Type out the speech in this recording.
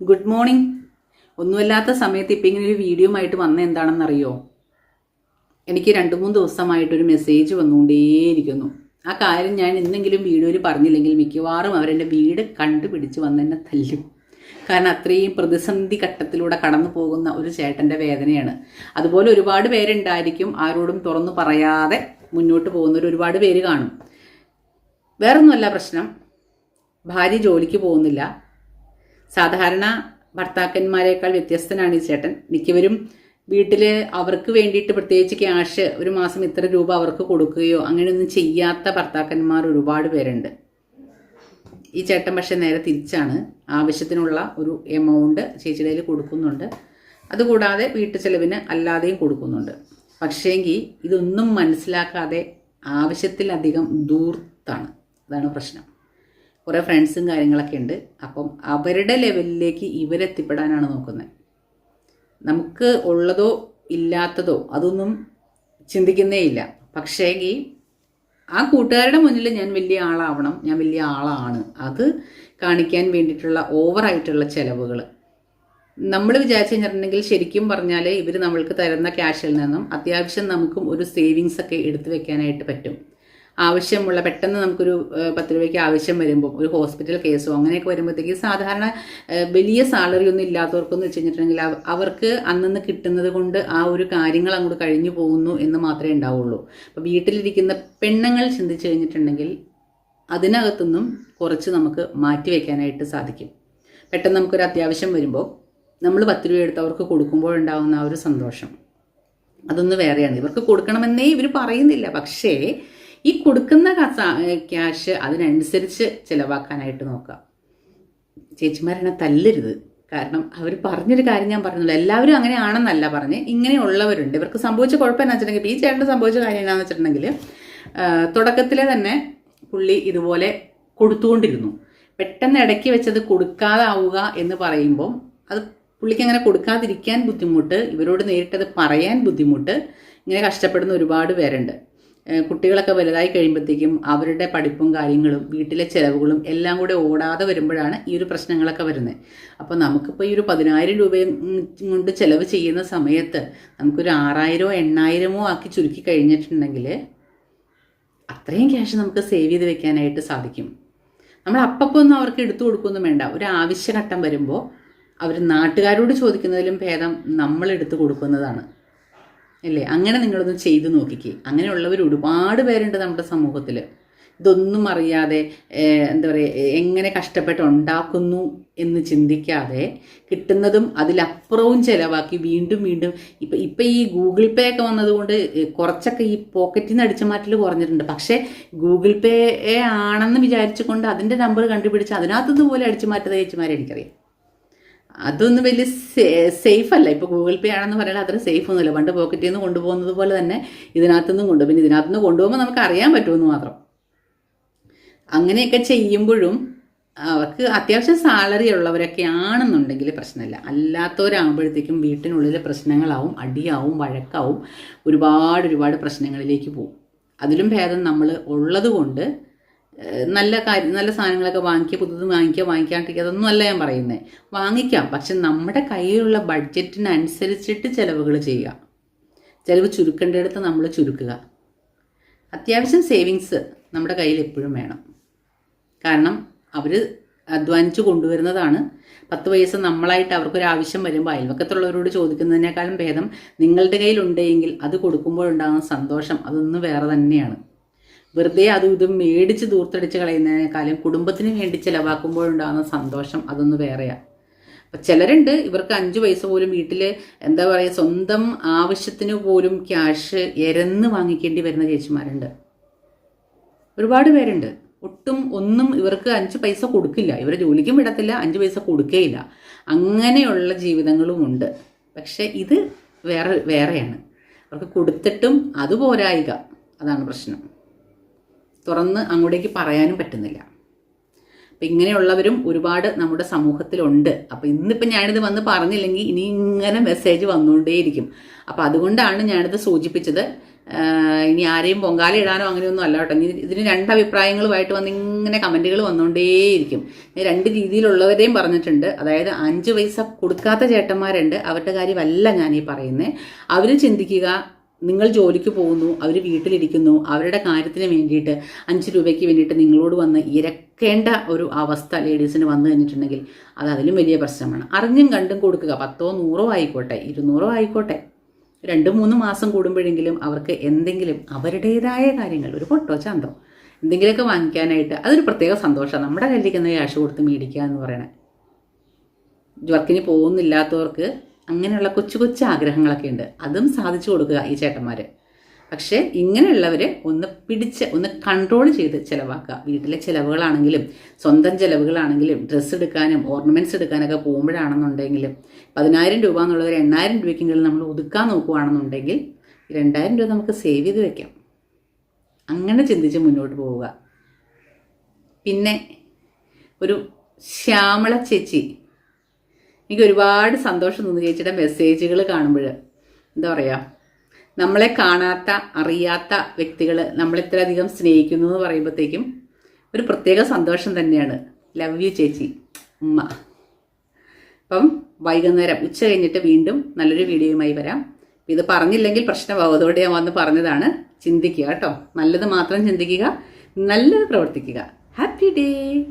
Good morning ഒന്നുമല്ലാത്ത സമയത്ത് ഇപ്പം ഇങ്ങനെ ഒരു വീഡിയോ ആയിട്ട് വന്ന എന്താണെന്നറിയോ? എനിക്ക് രണ്ട് മൂന്ന് ദിവസമായിട്ടൊരു മെസ്സേജ് വന്നുകൊണ്ടേയിരിക്കുന്നു. ആ കാര്യം ഞാൻ എന്തെങ്കിലും വീഡിയോയിൽ പറഞ്ഞില്ലെങ്കിൽ മിക്കവാറും അവരെന്റെ വീട് കണ്ടുപിടിച്ച് വന്ന് എന്നെ തല്ലും. കാരണം അത്രയും പ്രതിസന്ധി ഘട്ടത്തിലൂടെ കടന്നു പോകുന്ന ഒരു ചേട്ടന്റെ വേദനയാണ്. അതുപോലെ ഒരുപാട് പേരുണ്ടായിരിക്കും ആരോടും തുറന്നു പറയാതെ മുന്നോട്ട് പോകുന്നവർ ഒരുപാട് പേര് കാണും. വേറൊന്നുമല്ല പ്രശ്നം. ഭാര്യ ജോലിക്ക് പോകുന്നില്ല. സാധാരണ ഭർത്താക്കന്മാരെക്കാൾ വ്യത്യസ്തനാണ് ഈ ചേട്ടൻ. മിക്കവരും വീട്ടിൽ അവർക്ക് വേണ്ടിയിട്ട് പ്രത്യേകിച്ച് ക്യാഷ് ഒരു മാസം ഇത്ര രൂപ അവർക്ക് കൊടുക്കുകയോ അങ്ങനെയൊന്നും ചെയ്യാത്ത ഭർത്താക്കന്മാർ ഒരുപാട് പേരുണ്ട്. ഈ ചേട്ടൻ പക്ഷേ നേരെ തിരിച്ചാണ്. ആവശ്യത്തിനുള്ള ഒരു എമൗണ്ട് ചേച്ചിയുടെ കയ്യിൽ കൊടുക്കുന്നുണ്ട്. അതുകൂടാതെ വീട്ടു ചെലവിന് അല്ലാതെയും കൊടുക്കുന്നുണ്ട്. പക്ഷേങ്കിൽ ഇതൊന്നും മനസ്സിലാക്കാതെ ആവശ്യത്തിലധികം ദൂർത്താണ്. അതാണ് പ്രശ്നം. കുറേ ഫ്രണ്ട്സും കാര്യങ്ങളൊക്കെ ഉണ്ട്. അപ്പം അവരുടെ ലെവലിലേക്ക് ഇവരെത്തിപ്പെടാനാണ് നോക്കുന്നത്. നമുക്ക് ഉള്ളതോ ഇല്ലാത്തതോ അതൊന്നും ചിന്തിക്കുന്നേ ഇല്ല. പക്ഷേങ്കിൽ ആ കൂട്ടുകാരുടെ മുന്നിൽ ഞാൻ വലിയ ആളാവണം ഞാൻ വലിയ ആളാണ്. അത് കാണിക്കാൻ വേണ്ടിയിട്ടുള്ള ഓവറായിട്ടുള്ള ചിലവുകൾ നമ്മൾ വിചാരിച്ചു കഴിഞ്ഞിട്ടുണ്ടെങ്കിൽ ശരിക്കും പറഞ്ഞാൽ ഇവർ നമ്മൾക്ക് തരുന്ന ക്യാഷിൽ നിന്നും അത്യാവശ്യം നമുക്കും ഒരു സേവിങ്സ് ഒക്കെ എടുത്തു വെക്കാനായിട്ട് പറ്റും. ആവശ്യമുള്ള പെട്ടെന്ന് നമുക്കൊരു പത്ത് രൂപയ്ക്ക് ആവശ്യം വരുമ്പോൾ ഒരു ഹോസ്പിറ്റൽ കേസോ അങ്ങനെയൊക്കെ വരുമ്പോഴത്തേക്ക് സാധാരണ വലിയ സാലറി ഒന്നും ഇല്ലാത്തവർക്കെന്ന് വെച്ച് കഴിഞ്ഞിട്ടുണ്ടെങ്കിൽ അവർക്ക് അന്നന്ന് കിട്ടുന്നത് കൊണ്ട് ആ ഒരു കാര്യങ്ങൾ അങ്ങോട്ട് കഴിഞ്ഞു പോകുന്നു എന്ന് മാത്രമേ ഉണ്ടാവുള്ളൂ. അപ്പോൾ വീട്ടിലിരിക്കുന്ന പെണ്ണുങ്ങൾ ചിന്തിച്ചു കഴിഞ്ഞിട്ടുണ്ടെങ്കിൽ അതിനകത്തുനിന്നും കുറച്ച് നമുക്ക് മാറ്റി വയ്ക്കാനായിട്ട് സാധിക്കും. പെട്ടെന്ന് നമുക്കൊരു അത്യാവശ്യം വരുമ്പോൾ നമ്മൾ പത്ത് രൂപ എടുത്ത് അവർക്ക് കൊടുക്കുമ്പോഴുണ്ടാകുന്ന ആ ഒരു സന്തോഷം. അതൊന്ന് വേറെയാണ്. ഇവർക്ക് കൊടുക്കണമെന്നേ ഇവർ പറയുന്നില്ല. പക്ഷേ ഈ കൊടുക്കുന്ന ക്യാഷ് അതിനനുസരിച്ച് ചിലവാക്കാനായിട്ട് നോക്കാം. ചേച്ചിമാരെന്നെ തല്ലരുത്. കാരണം അവർ പറഞ്ഞൊരു കാര്യം ഞാൻ പറഞ്ഞില്ല. എല്ലാവരും അങ്ങനെയാണെന്നല്ല പറഞ്ഞ് ഇങ്ങനെയുള്ളവരുണ്ട്. ഇവർക്ക് സംഭവിച്ച കുഴപ്പം എന്നാ വെച്ചിട്ടുണ്ടെങ്കിൽ ഈ ചേട്ടന് സംഭവിച്ച കാര്യം എന്നാന്ന് വെച്ചിട്ടുണ്ടെങ്കിൽ തുടക്കത്തിലെ തന്നെ പുള്ളി ഇതുപോലെ കൊടുത്തുകൊണ്ടിരുന്നു. പെട്ടെന്ന് ഇടയ്ക്ക് വെച്ചത് കൊടുക്കാതാവുക എന്ന് പറയുമ്പോൾ അത് പുള്ളിക്ക് അങ്ങനെ കൊടുക്കാതിരിക്കാൻ ബുദ്ധിമുട്ട് ഇവരോട് നേരിട്ടത് പറയാൻ ബുദ്ധിമുട്ട് ഇങ്ങനെ കഷ്ടപ്പെടുന്ന ഒരുപാട് പേരുണ്ട്. കുട്ടികളൊക്കെ വലുതായി കഴിയുമ്പോഴത്തേക്കും അവരുടെ പഠിപ്പും കാര്യങ്ങളും വീട്ടിലെ ചിലവുകളും എല്ലാം കൂടെ ഓടാതെ വരുമ്പോഴാണ് ഈ ഒരു പ്രശ്നങ്ങളൊക്കെ വരുന്നത്. അപ്പോൾ നമുക്കിപ്പോൾ ഈ ഒരു പതിനായിരം രൂപയും കൊണ്ട് ചിലവ് ചെയ്യുന്ന സമയത്ത് നമുക്കൊരു ആറായിരമോ എണ്ണായിരമോ ആക്കി ചുരുക്കി കഴിഞ്ഞിട്ടുണ്ടെങ്കിൽ അത്രയും ക്യാഷ് നമുക്ക് സേവ് ചെയ്ത് വെക്കാനായിട്ട് സാധിക്കും. നമ്മൾ അപ്പപ്പോൾ ഒന്നും അവർക്ക് എടുത്തു കൊടുക്കൊന്നും വേണ്ട. ഒരു ആവശ്യഘട്ടം വരുമ്പോൾ അവർ നാട്ടുകാരോട് ചോദിക്കുന്നതിലും ഭേദം നമ്മൾ എടുത്തു കൊടുക്കുന്നതാണ്. അല്ലേ? അങ്ങനെ നിങ്ങളൊന്ന് ചെയ്ത് നോക്കിക്കേ. അങ്ങനെയുള്ളവർ ഒരുപാട് പേരുണ്ട് നമ്മുടെ സമൂഹത്തിൽ ഇതൊന്നും അറിയാതെ എന്താ പറയുക എങ്ങനെ കഷ്ടപ്പെട്ട് ഉണ്ടാക്കുന്നു എന്ന് ചിന്തിക്കാതെ കിട്ടുന്നതും അതിലപ്പുറവും ചിലവാക്കി വീണ്ടും വീണ്ടും ഇപ്പം ഇപ്പം ഈ ഗൂഗിൾ പേ ഒക്കെ വന്നതുകൊണ്ട് കുറച്ചൊക്കെ ഈ പോക്കറ്റിൽ നിന്ന് അടിച്ച മാറ്റൽ കുറഞ്ഞിട്ടുണ്ട്. പക്ഷേ ഗൂഗിൾ പേ ആണെന്ന് വിചാരിച്ചുകൊണ്ട് അതിന്റെ നമ്പർ കണ്ടുപിടിച്ച് അതിനകത്തുനിന്ന് പോലെ അടിച്ചു മാറ്റുന്ന ചേച്ചിമാരെ എനിക്കറിയാം. അതൊന്നും വലിയ സേഫ് അല്ല. ഇപ്പോൾ ഗൂഗിൾ പേ ആണെന്ന് പറയാൻ അത്ര സേഫ് ഒന്നുമില്ല. പണ്ട് പോക്കറ്റിൽ നിന്ന് കൊണ്ടുപോകുന്നത് പോലെ തന്നെ ഇതിനകത്തുനിന്നും കൊണ്ടു പിന്നെ ഇതിനകത്തുനിന്ന് കൊണ്ടുപോകുമ്പോൾ നമുക്ക് അറിയാൻ പറ്റുമെന്ന് മാത്രം. അങ്ങനെയൊക്കെ ചെയ്യുമ്പോഴും അവർക്ക് അത്യാവശ്യം സാലറി ഉള്ളവരൊക്കെ ആണെന്നുണ്ടെങ്കിൽ പ്രശ്നമില്ല. അല്ലാത്തവരാകുമ്പോഴത്തേക്കും വീട്ടിനുള്ളിൽ പ്രശ്നങ്ങളാവും അടിയാവും വഴക്കാവും. ഒരുപാട് ഒരുപാട് പ്രശ്നങ്ങളിലേക്ക് പോകും. അതിലും ഭേദം നമ്മൾ ഉള്ളത് കൊണ്ട് നല്ല കാര്യം നല്ല സാധനങ്ങളൊക്കെ വാങ്ങിക്കുക പുതുത് വാങ്ങിക്കുക വാങ്ങിക്കാണ്ടിരിക്കുക അതൊന്നും അല്ല ഞാൻ പറയുന്നത് വാങ്ങിക്കാം പക്ഷെ നമ്മുടെ കയ്യിലുള്ള ബഡ്ജറ്റിനനുസരിച്ചിട്ട് ചിലവുകൾ ചെയ്യുക. ചിലവ് ചുരുക്കേണ്ടടുത്ത് നമ്മൾ ചുരുക്കുക. അത്യാവശ്യം സേവിങ്സ് നമ്മുടെ കയ്യിൽ എപ്പോഴും വേണം. കാരണം അവർ അധ്വാനിച്ച് കൊണ്ടുവരുന്നതാണ്. പത്ത് പൈസ നമ്മളായിട്ട് അവർക്കൊരു ആവശ്യം വരുമ്പോൾ അയൽവക്കത്തുള്ളവരോട് ചോദിക്കുന്നതിനേക്കാളും ഭേദം നിങ്ങളുടെ കയ്യിലുണ്ടെങ്കിൽ അത് കൊടുക്കുമ്പോഴുണ്ടാകുന്ന സന്തോഷം അതൊന്നും വേറെ തന്നെയാണ്. വെറുതെ അതും ഇതും മേടിച്ച് ദൂർത്തടിച്ച് കളയുന്നതിനേക്കാളും കുടുംബത്തിന് വേണ്ടി ചിലവാക്കുമ്പോഴുണ്ടാകുന്ന സന്തോഷം അതൊന്ന് വേറെയാണ് അപ്പം ചിലരുണ്ട് ഇവർക്ക് അഞ്ച് പൈസ പോലും വീട്ടിൽ എന്താ പറയുക സ്വന്തം ആവശ്യത്തിന് പോലും ക്യാഷ് എരന്ന് വാങ്ങിക്കേണ്ടി വരുന്ന ചേച്ചിമാരുണ്ട്. ഒരുപാട് പേരുണ്ട്. ഒട്ടും ഒന്നും ഇവർക്ക് അഞ്ച് പൈസ കൊടുക്കില്ല. ഇവർ ജോലിക്കും വിടത്തില്ല അഞ്ച് പൈസ കൊടുക്കേയില്ല. അങ്ങനെയുള്ള ജീവിതങ്ങളും ഉണ്ട്. പക്ഷെ ഇത് വേറെ വേറെയാണ്. അവർക്ക് കൊടുത്തിട്ടും അത് പോരായിക. അതാണ് പ്രശ്നം. തുറന്ന് അങ്ങോട്ടേക്ക് പറയാനും പറ്റുന്നില്ല. അപ്പം ഇങ്ങനെയുള്ളവരും ഒരുപാട് നമ്മുടെ സമൂഹത്തിലുണ്ട്. അപ്പം ഇന്നിപ്പം ഞാനിത് വന്ന് പറഞ്ഞില്ലെങ്കിൽ ഇനി ഇങ്ങനെ മെസ്സേജ് വന്നുകൊണ്ടേയിരിക്കും. അപ്പം അതുകൊണ്ടാണ് ഞാനിത് സൂചിപ്പിച്ചത്. ഇനി ആരെയും പൊങ്കാല ഇടാനോ അങ്ങനെയൊന്നും അല്ല കേട്ടോ. ഇനി ഇതിന് രണ്ട് അഭിപ്രായങ്ങളുമായിട്ട് വന്ന് ഇങ്ങനെ കമന്റുകൾ വന്നുകൊണ്ടേയിരിക്കും. ഞാൻ രണ്ട് രീതിയിലുള്ളവരെയും പറഞ്ഞിട്ടുണ്ട്. അതായത് അഞ്ച് പൈസ കൊടുക്കാത്ത ചേട്ടന്മാരുണ്ട്. അവരുടെ കാര്യമല്ല ഞാൻ ഈ പറയുന്നത് അവർ ചിന്തിക്കുക നിങ്ങൾ ജോലിക്ക് പോകുന്നു അവർ വീട്ടിലിരിക്കുന്നു അവരുടെ കാര്യത്തിന് വേണ്ടിയിട്ട് അഞ്ച് രൂപയ്ക്ക് വേണ്ടിയിട്ട് നിങ്ങളോട് വന്ന് ഇരക്കേണ്ട ഒരു അവസ്ഥ ലേഡീസിന് വന്നു കഴിഞ്ഞിട്ടുണ്ടെങ്കിൽ അത് അതിലും വലിയ പ്രശ്നമാണ്. അറിഞ്ഞും കണ്ടും കൊടുക്കുക. പത്തോ നൂറോ ആയിക്കോട്ടെ ഇരുന്നൂറോ ആയിക്കോട്ടെ. രണ്ട് മൂന്ന് മാസം കൂടുമ്പോഴെങ്കിലും അവർക്ക് എന്തെങ്കിലും അവരുടേതായ കാര്യങ്ങൾ ഒരു പൊട്ടോ ചന്തോ എന്തെങ്കിലുമൊക്കെ വാങ്ങിക്കാനായിട്ട് അതൊരു പ്രത്യേക സന്തോഷമാണ്. നമ്മുടെ കയ്യിലിരിക്കുന്ന ക്യാഷ് കൊടുത്ത് മേടിക്കുക എന്ന് പറയണത് വർക്കിന് പോകുന്നില്ലാത്തവർക്ക് അങ്ങനെയുള്ള കൊച്ചു കൊച്ചു ആഗ്രഹങ്ങളൊക്കെ ഉണ്ട്. അതും സാധിച്ചു കൊടുക്കുക ഈ ചേട്ടന്മാർ പക്ഷേ ഇങ്ങനെയുള്ളവരെ ഒന്ന് പിടിച്ച് ഒന്ന് കൺട്രോൾ ചെയ്ത് ചിലവാക്കുക. വീട്ടിലെ ചിലവുകളാണെങ്കിലും സ്വന്തം ചിലവുകളാണെങ്കിലും ഡ്രസ്സ് എടുക്കാനും ഓർണമെന്റ്സ് എടുക്കാനൊക്കെ പോകുമ്പോഴാണെന്നുണ്ടെങ്കിലും പതിനായിരം രൂപ എന്നുള്ളവർ എണ്ണായിരം രൂപയ്ക്കെങ്കിലും നമ്മൾ ഒതുക്കാൻ നോക്കുകയാണെന്നുണ്ടെങ്കിൽ രണ്ടായിരം രൂപ നമുക്ക് സേവ് ചെയ്ത് വെക്കാം. അങ്ങനെ ചിന്തിച്ച് മുന്നോട്ട് പോവുക. പിന്നെ ഒരു ശ്യാമള ചേച്ചി എനിക്ക് ഒരുപാട് സന്തോഷം തോന്നി ചേച്ചിയുടെ മെസ്സേജുകൾ കാണുമ്പോൾ എന്താ പറയുക നമ്മളെ കാണാത്ത അറിയാത്ത വ്യക്തികൾ നമ്മളിത്രയധികം സ്നേഹിക്കുന്നു എന്ന് പറയുമ്പോഴത്തേക്കും ഒരു പ്രത്യേക സന്തോഷം തന്നെയാണ്. ലവ് യു ചേച്ചി. ഉമ്മ. അപ്പം വൈകുന്നേരം ഉച്ച കഴിഞ്ഞിട്ട് വീണ്ടും നല്ലൊരു വീഡിയോയുമായി വരാം. ഇത് പറഞ്ഞില്ലെങ്കിൽ പ്രശ്നമാവും. ഞാൻ വന്ന് പറഞ്ഞതാണ്. ചിന്തിക്കുക കേട്ടോ. നല്ലത് മാത്രം ചിന്തിക്കുക. നല്ലത് പ്രവർത്തിക്കുക. Happy day